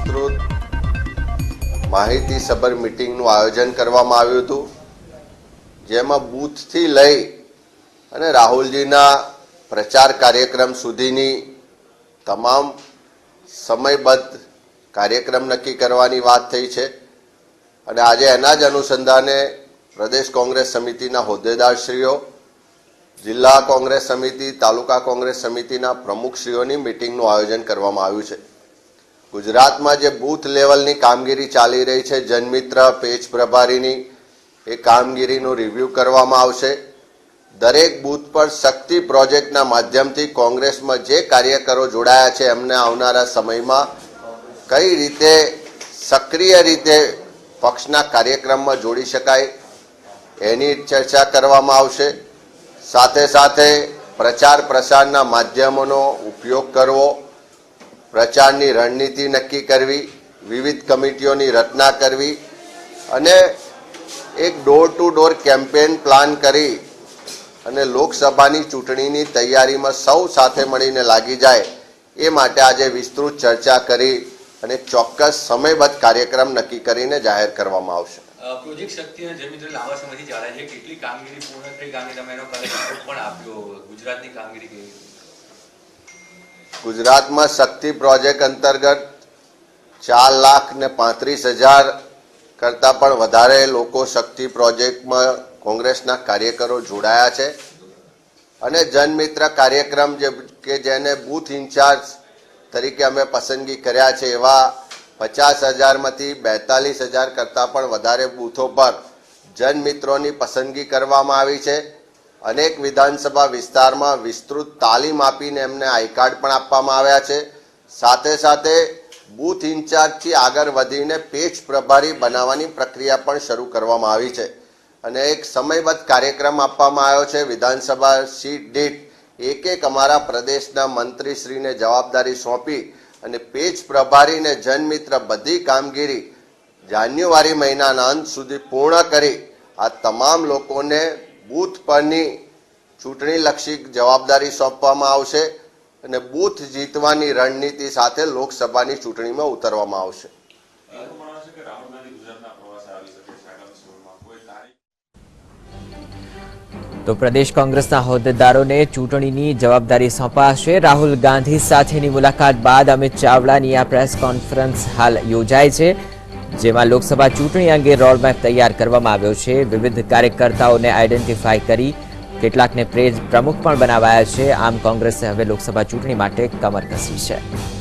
વિસ્તૃત માહિતી સભર મિટિંગનું આયોજન કરવામાં આવ્યું હતું, જેમાં બૂથથી લઈ અને રાહુલજીના પ્રચાર કાર્યક્રમ સુધીની તમામ સમયબદ્ધ કાર્યક્રમ નક્કી કરવાની વાત થઈ છે. અને આજે એના જ અનુસંધાને પ્રદેશ કોંગ્રેસ સમિતિના હોદ્દેદારશ્રીઓ, જિલ્લા કોંગ્રેસ સમિતિ, તાલુકા કોંગ્રેસ સમિતિના પ્રમુખશ્રીઓની મિટિંગનું આયોજન કરવામાં આવ્યું છે. ગુજરાતમાં જે બૂથ લેવલની કામગીરી ચાલી રહી છે, જનમિત્ર પેજ પ્રભારીની, એ કામગીરીનું રિવ્યૂ કરવામાં આવશે. દરેક બૂથ પર શક્તિ પ્રોજેક્ટના માધ્યમથી કોંગ્રેસમાં જે કાર્યકરો જોડાયા છે, એમને આવનારા સમયમાં કઈ રીતે સક્રિય રીતે પક્ષના કાર્યક્રમમાં જોડી શકાય, એની ચર્ચા કરવામાં આવશે. સાથે સાથે પ્રચાર પ્રસારના માધ્યમોનો ઉપયોગ કરવો પ્રચારની રણનીતિ નક્કી કરવી, વિવિધ કમિટીઓની રચના કરવી અને એક door to door campaign plan કરી અને લોકસભાની ચૂંટણીની તૈયારીમાં સૌ સાથે મળીને લાગી જાય એ માટે આજે વિસ્તૃત ચર્ચા કરી અને ચોક્કસ સમયબદ્ધ કાર્યક્રમ નક્કી કરીને જાહેર કરવામાં આવશે પ્રોજેક્ટ શક્તિ કામગીરી પૂર્ણ થઈ કારણ તમે પણ આપ્યો, ગુજરાતની કામગીરી કેવી? ગુજરાતમાં શક્તિ પ્રોજેક્ટ અંતર્ગત ચાર લાખ ને પાંત્રીસ હજાર કરતાં પણ વધારે લોકો શક્તિ પ્રોજેક્ટમાં કોંગ્રેસના કાર્યકરો જોડાયા છે. અને જનમિત્ર કાર્યક્રમ જે કે જેને બૂથ ઇન્ચાર્જ તરીકે અમે પસંદગી કર્યા છે એવા પચાસ હજારમાંથી બેતાલીસ હજાર કરતાં પણ વધારે બૂથો પર જનમિત્રોની પસંદગી કરવામાં આવી છે. અનેક વિધાનસભા વિસ્તારમાં વિસ્તૃત તાલીમ આપીને એમને આઈ કાર્ડ પણ આપવામાં આવ્યા છે. સાથે સાથે બૂથ ઇન્ચાર્જથી આગળ વધીને પેજ પ્રભારી બનાવવાની પ્રક્રિયા પણ શરૂ કરવામાં આવી છે. અને એક સમયબદ્ધ કાર્યક્રમ આપવામાં આવ્યો છે. વિધાનસભા સીટ દીઠ એક એક અમારા પ્રદેશના મંત્રીશ્રીને જવાબદારી સોંપી અને પેજ પ્રભારીને જનમિત્ર બધી કામગીરી જાન્યુઆરી મહિનાના અંત સુધી પૂર્ણ કરી આ તમામ લોકોને બૂથ પરની ચૂંટણીલક્ષી જવાબદારી સોંપવામાં આવશે અને બૂથ જીતવાની રણનીતિ સાથે લોકસભાની ચૂંટણીમાં ઉતરવામાં આવશે. તો પ્રદેશ કોંગ્રેસના હોદ્દેદારોને ચૂંટણીની જવાબદારી સોંપાશે. રાહુલ ગાંધી સાથેની મુલાકાત બાદ અમિત ચાવડાની આ પ્રેસ કોન્ફરન્સ હાલ યોજાય છે. જેમાં લોકસભા ચૂંટણી અંગે રોડમેપ તૈયાર કરવામાં આવ્યો છે. વિવિધ કાર્યકર્તાઓને આઈડેન્ટિફાઈ કરી કેટલાકને પ્રેઝ પ્રમુખ પણ બનાવાયા છે. આમ કોંગ્રેસે હવે લોકસભા ચૂંટણી માટે કમર કસી છે.